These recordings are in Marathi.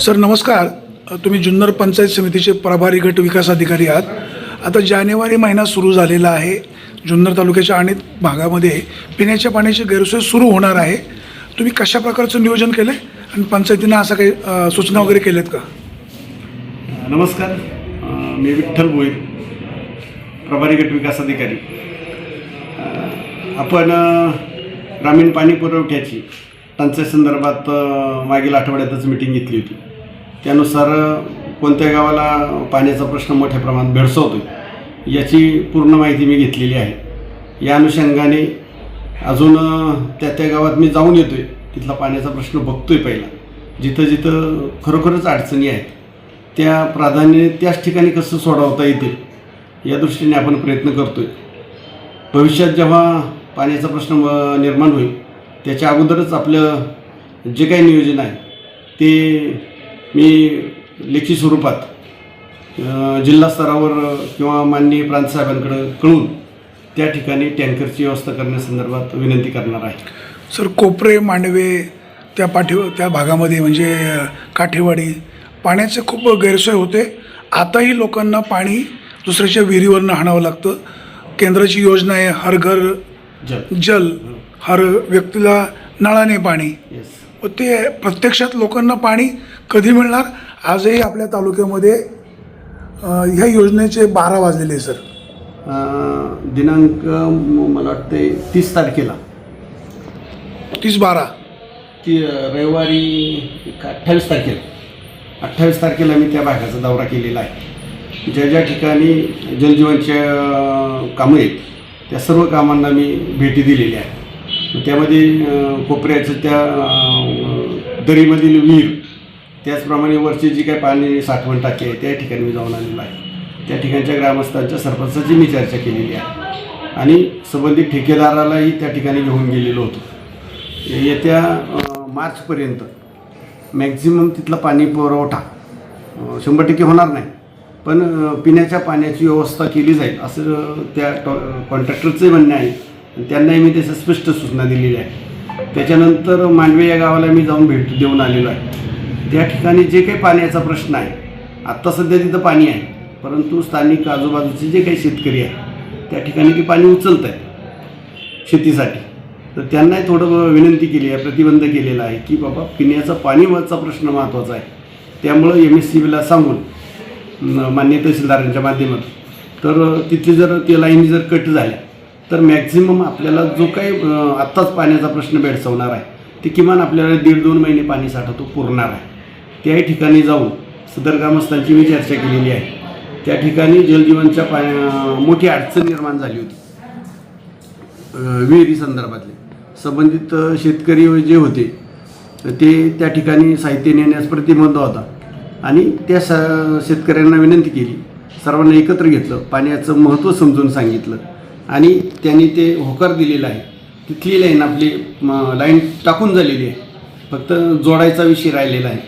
सर नमस्कार. तुम्ही जुन्नर पंचायत समितीचे प्रभारी गट विकास अधिकारी आहात. आता जानेवारी महिना सुरू झालेला आहे. जुन्नर तालुक्याच्या अनेक भागामध्ये पिण्याच्या पाण्याची गैरसोय सुरू होणार आहे. तुम्ही कशा प्रकारचं नियोजन केलं आहे आणि पंचायतीनं असं काही सूचना वगैरे केल्यात का? नमस्कार. मी विठ्ठल भोईर प्रभारी गट विकास अधिकारी. आपण ग्रामीण पाणी पुरवठ्याची टंचाई संदर्भात मागील आठवड्यातच मीटिंग घेतली होती. त्यानुसार कोणत्या गावाला पाण्याचा प्रश्न मोठ्या प्रमाणात भेडसवतो याची पूर्ण माहिती मी घेतलेली आहे. या अनुषंगाने अजून त्या त्या गावात मी जाऊन येतो आहे तिथला पाण्याचा प्रश्न बघतो आहे पहिला. जिथं जिथं खरोखरच अडचणी आहेत त्या प्राधान्याने त्याच ठिकाणी कसं सोडवता येते या दृष्टीने आपण प्रयत्न करतो आहे भविष्यात जेव्हा पाण्याचा प्रश्न निर्माण होईल त्याच्या अगोदरच आपलं जे काही नियोजन आहे ते मी लेखी स्वरूपात जिल्हा स्तरावर किंवा माननीय प्रांतसाहेबांकडं कळून त्या ठिकाणी टँकरची व्यवस्था करण्यासंदर्भात विनंती करणार आहे. सर कोपरे मांडवे त्या पाठी त्या भागामध्ये म्हणजे काठेवाडी पाण्याचे खूप गैरसोय होते. आताही लोकांना पाणी दुसऱ्याच्या विहिरीवरनं आणावं लागतं. केंद्राची योजना आहे हर घर जल. जल हर व्यक्तीला नळाने पाणी. व ते प्रत्यक्षात लोकांना पाणी कधी मिळणार? आजही आपल्या तालुक्यामध्ये ह्या योजनेचे बारा वाजलेले आहे सर. दिनांक मला वाटते तीस तारखेला. तीस बारा. ती रविवारी अठ्ठावीस तारखेला. अठ्ठावीस तारखेला मी त्या भागाचा दौरा केलेला आहे. ज्या ज्या ठिकाणी जलजीवनच्या कामं आहेत त्या सर्व कामांना मी भेटी दिलेल्या आहेत. त्यामध्ये कोपऱ्याचं त्या दरीमधील विहीर त्याचप्रमाणे वरची जी काही पाणी साठवण टाकी आहे त्या ठिकाणी मी जाऊन आलेलो आहे. त्या ठिकाणच्या ग्रामस्थांच्या सरपंचाची मी चर्चा केलेली आहे. आणि संबंधित ठेकेदारालाही त्या ठिकाणी घेऊन गेलेलो होतो. येत्या मार्चपर्यंत मॅक्झिमम तिथला पाणी पुरवठा शंभर टक्के होणार नाही. पण पिण्याच्या पाण्याची व्यवस्था केली जाईल असं त्या कॉन्ट्रॅक्टरचंही म्हणणं आहे. त्यांनाही मी त्याच्या स्पष्ट सूचना दिलेली आहे. त्याच्यानंतर मांडवे या गावाला मी जाऊन भेट देऊन आलेलो आहे. त्या ठिकाणी जे काही पाण्याचा प्रश्न आहे आत्ता सध्या तिथं पाणी आहे परंतु स्थानिक आजूबाजूचे जे काही शेतकरी आहे त्या ठिकाणी ते पाणी उचलत आहेत शेतीसाठी. तर त्यांनाही थोडं विनंती केली आहे प्रतिबंध केलेला आहे की बाबा पिण्याचा पाणीवरचा प्रश्न महत्त्वाचा आहे. त्यामुळं एम एस सी बीला सांगून मान्य तहसीलदारांच्या माध्यमातून. तर तिथली जर त्या लाईनी जर कट झाल्या तर मॅक्झिमम आपल्याला जो काही आत्ताच पाण्याचा प्रश्न भेडसावणार आहे ते किमान आपल्याला दीड दोन महिने पाणी साठा तो पुरणार आहे. त्याही ठिकाणी जाऊन सदर ग्रामस्थांची मी चर्चा केलेली आहे. त्या ठिकाणी जलजीवनच्या पा मोठी अडचण निर्माण झाली होती. विहिरी संदर्भातले. संबंधित शेतकरी जे होते ते त्या ठिकाणी साहित्य नेण्यास प्रतिबंध होता. आणि त्या स शेतकऱ्यांना विनंती केली. सर्वांना एकत्र घेतलं. पाण्याचं महत्त्व समजून सांगितलं. आणि त्यांनी ते होकार दिलेला आहे. तिथली लाईन आपली लाईन टाकून झालेली आहे. फक्त जोडायचा विषय राहिलेला आहे.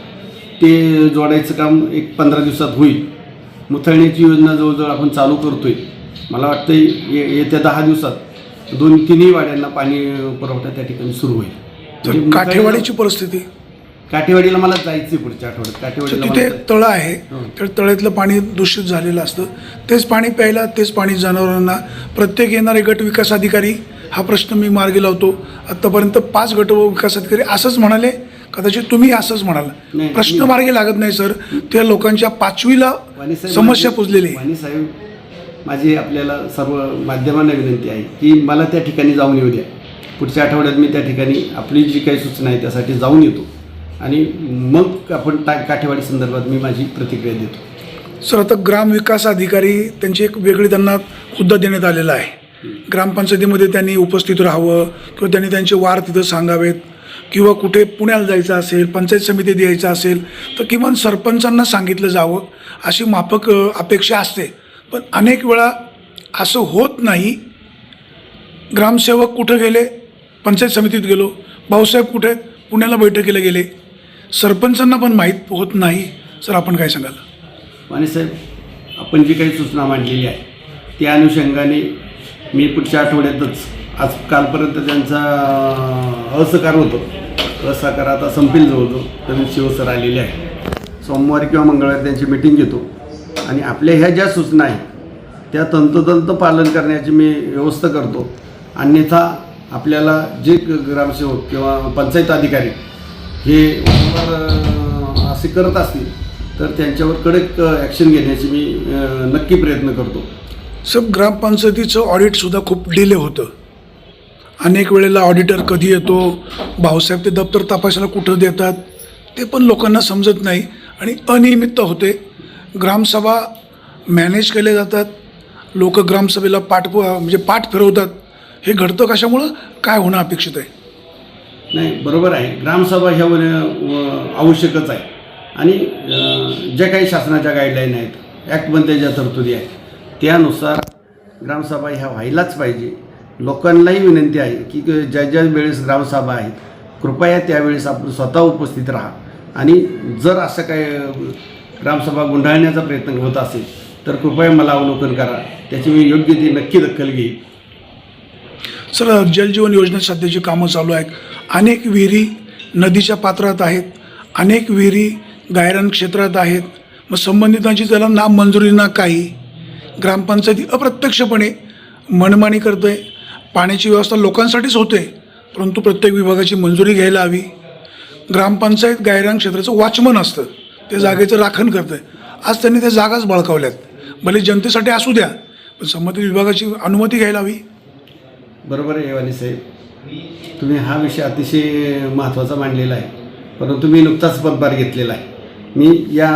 ते जोडायचं काम एक पंधरा दिवसात होईल. मुथळण्याची योजना जवळजवळ आपण चालू करतोय. मला वाटतं ये येत्या दहा दिवसात दोन तिन्ही वाड्यांना पाणी पुरवठा त्या ठिकाणी सुरू होईल. म्हणजे काठेवाडीची परिस्थिती? काठेवाडीला मला जायचं पुढच्या आठवड्यात. तर काठेवाडीला तिथे मला तळं आहे. तर तळ्यातलं पाणी दूषित झालेलं असतं. तेच पाणी प्यायला तेच पाणी जनावरांना. प्रत्येक येणारे गट विकास अधिकारी हा प्रश्न मी मार्गी लावतो. आत्तापर्यंत पाच गट विकास अधिकारी असंच म्हणाले. कदाचित तुम्ही असंच म्हणाल. नाही, प्रश्न मी- मार्गी लागत नाही सर. त्या लोकांच्या पाचवीला समस्या माझी- पुजलेली आहे. माझी आपल्याला सर्व माध्यमांना विनंती आहे की मला त्या ठिकाणी जाऊन येऊ द्या. पुढच्या आठवड्यात मी त्या ठिकाणी आपली जी काही सूचना आहे त्यासाठी जाऊन येतो. आणि मग आपण टा काठेवाडी संदर्भात मी माझी प्रतिक्रिया देतो. सर आता ग्राम विकास अधिकारी त्यांची एक वेगळी त्यांना हुद्दा देण्यात आलेला आहे. ग्रामपंचायतीमध्ये त्यांनी उपस्थित राहावं किंवा त्यांनी त्यांचे वार तिथं सांगावेत किंवा कुठे पुण्याला जायचं असेल पंचायत समिती द्यायचं असेल तर किमान सरपंचांना सांगितलं जावं अशी माफक अपेक्षा असते. पण अनेक वेळा असं होत नाही. ग्रामसेवक कुठं गेले? पंचायत समितीत गेलो. भाऊसाहेब कुठे? पुण्याला बैठकीला गेले. सरपंचांना पण माहीत होत नाही. सर आपण काय सांगाल? सर आपण जी काही सूचना मांडलेली आहे त्या अनुषंगाने मी पुढच्या आठवड्यातच आज कालपर्यंत त्यांचा असहकार होतो. असहकार आता संपेल जवळजवळ तर शिवसर आलेले आहे सोमवारी किंवा मंगळवारी त्यांची मिटिंग घेतो. आणि आपल्या ह्या ज्या सूचना आहेत त्या तंतोतंत पालन करण्याची मी व्यवस्था करतो. अन्यथा आपल्याला जे ग्रामसेवक किंवा पंचायत अधिकारी हे वारंवार असे करत असतील तर त्यांच्यावर कडक ॲक्शन घेण्याची मी नक्की प्रयत्न करतो. सब ग्रामपंचायतीचं ऑडिटसुद्धा खूप डिले होतं. अनेक वेळेला ऑडिटर कधी येतो भाऊसाहेब ते दप्तर तपासायला कुठं देतात ते पण लोकांना समजत नाही आणि अनियमितता होते. ग्रामसभा मॅनेज केल्या जातात लोक ग्रामसभेला पाठ म्हणजे पाठ फिरवतात. हे घडतं कशामुळं? काय होणं अपेक्षित आहे? नाही बरोबर आहे. ग्रामसभा ह्या व- आवश्यकच आहे. आणि ज्या काही शासनाच्या गाईडलाईन आहेत ॲक्टमध्ये ज्या तरतुदी आहेत त्यानुसार ग्रामसभा ह्या व्हायलाच पाहिजे. लोकांनाही विनंती आहे की ज्या ज्या वेळेस ग्रामसभा आहेत कृपया त्यावेळेस आपण स्वतः उपस्थित राहा. आणि जर असं काय ग्रामसभा गुंडाळण्याचा प्रयत्न होत असेल तर कृपया मला अवलोकन करा. त्याची मी योग्य ती नक्की दखल घेईन. सर जलजीवन योजनेत सध्याची कामं चालू आहेत. अनेक विहिरी नदीच्या पात्रात आहेत. अनेक विहिरी गायरान क्षेत्रात आहेत. मग संबंधितांची त्याला ना मंजुरी ना काही. ग्रामपंचायती अप्रत्यक्षपणे मनमानी करते पाण्याची व्यवस्था लोकांसाठीच होते परंतु प्रत्येक विभागाची मंजुरी घ्यायला हवी. ग्रामपंचायत गायरान क्षेत्राचं वॉचमन असतं. ते जागेचं राखण करतं आज त्यांनी त्या जागाच बळकावल्यात. भले जनतेसाठी असू द्या पण संबंधित विभागाची अनुमती घ्यायला हवी. बरोबर आहे वाणी साहेब. तुम्ही हा विषय अतिशय महत्त्वाचा मांडलेला आहे. परंतु मी नुकताच पदभार घेतलेला आहे. मी या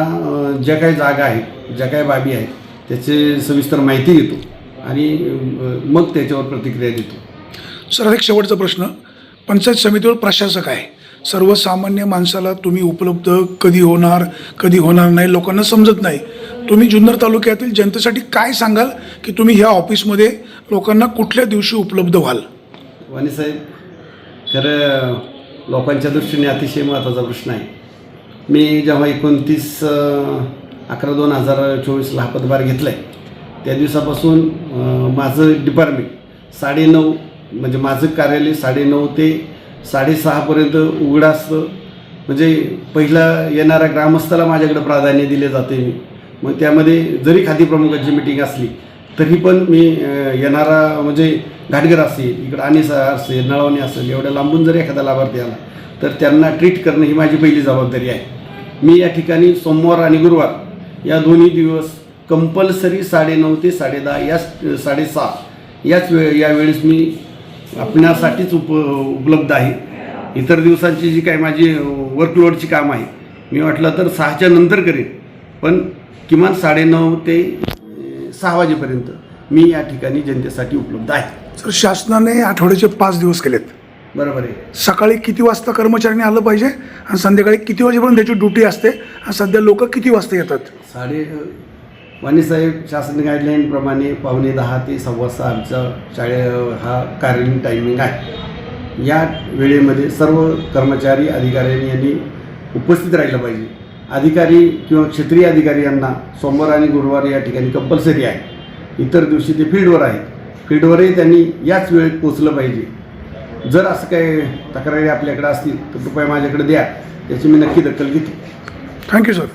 ज्या काही जागा आहेत ज्या काही बाबी आहेत त्याचे सविस्तर माहिती घेतो आणि मग त्याच्यावर प्रतिक्रिया देतो. सर एक शेवटचा प्रश्न. पंचायत समितीवर प्रशासक आहे. सर्वसामान्य माणसाला तुम्ही उपलब्ध कधी होणार कधी होणार नाही लोकांना समजत नाही. तुम्ही जुन्नर तालुक्यातील जनतेसाठी काय सांगाल की तुम्ही ह्या ऑफिसमध्ये लोकांना कुठल्या दिवशी उपलब्ध व्हाल? वाणी साहेब खरं लोकांच्या दृष्टीने अतिशय महत्त्वाचा प्रश्न आहे. मी जेव्हा एकोणतीस अकरा दोन हजार चोवीसला हा पदभार घेतला आहे त्या दिवसापासून माझं डिपार्टमेंट साडेनऊ म्हणजे माझं कार्यालय साडेनऊ ते साडेसहापर्यंत उघडं असतं. म्हणजे पहिला येणाऱ्या ग्रामस्थाला माझ्याकडे प्राधान्य दिले जाते. मी मग त्यामध्ये जरी खाती प्रमुखाची मिटिंग असली तरी पण मी येणारा म्हणजे घाटगर असेल इकडं अनिसा असेल नळवणी असेल एवढ्या लांबून जरी एखादा लाभार्थी आला तर त्यांना ट्रीट करणं ही माझी पहिली जबाबदारी आहे. मी या ठिकाणी सोमवार आणि गुरुवार या दोन्ही दिवस कंपल्सरी साडेनऊ ते साडेदहा या साडेसहा याच वेळ या वेळेस मी आपणासाठीच उप उपलब्ध आहे. इतर दिवसांची जी काही माझी वर्कलोडची काम आहे मी वाटलं तर सहाच्या नंतर करेन. पण किमान साडेनऊ ते सहा वाजेपर्यंत मी या ठिकाणी जनतेसाठी उपलब्ध आहे. सर शासनाने आठवड्याचे पाच दिवस केलेत. बरोबर आहे. सकाळी किती वाजता कर्मचाऱ्यांनी आलं पाहिजे? आणि संध्याकाळी किती वाजेपर्यंत त्याची ड्युटी असते? आणि सध्या लोक किती वाजता येतात? साडे वाणीसाहेब शासन गाईडलाईनप्रमाणे पावणे दहा ते सव्वा सहा आमचा शाळे हा कार्यालयीन टायमिंग आहे. या वेळेमध्ये सर्व कर्मचारी अधिकाऱ्यांनी यांनी उपस्थित राहिलं पाहिजे. अधिकारी किंवा क्षेत्रीय अधिकारी यांना सोमवार आणि गुरुवार या ठिकाणी कंपल्सरी आहे. इतर दिवशी ते फील्डवर आहेत. फील्डवरही त्यांनी याच वेळेत पोचलं पाहिजे. जर असं काही तक्रारी आपल्याकडे असतील तर कृपया माझ्याकडे द्या. त्याची मी नक्की दखल घेतो. Thank you sir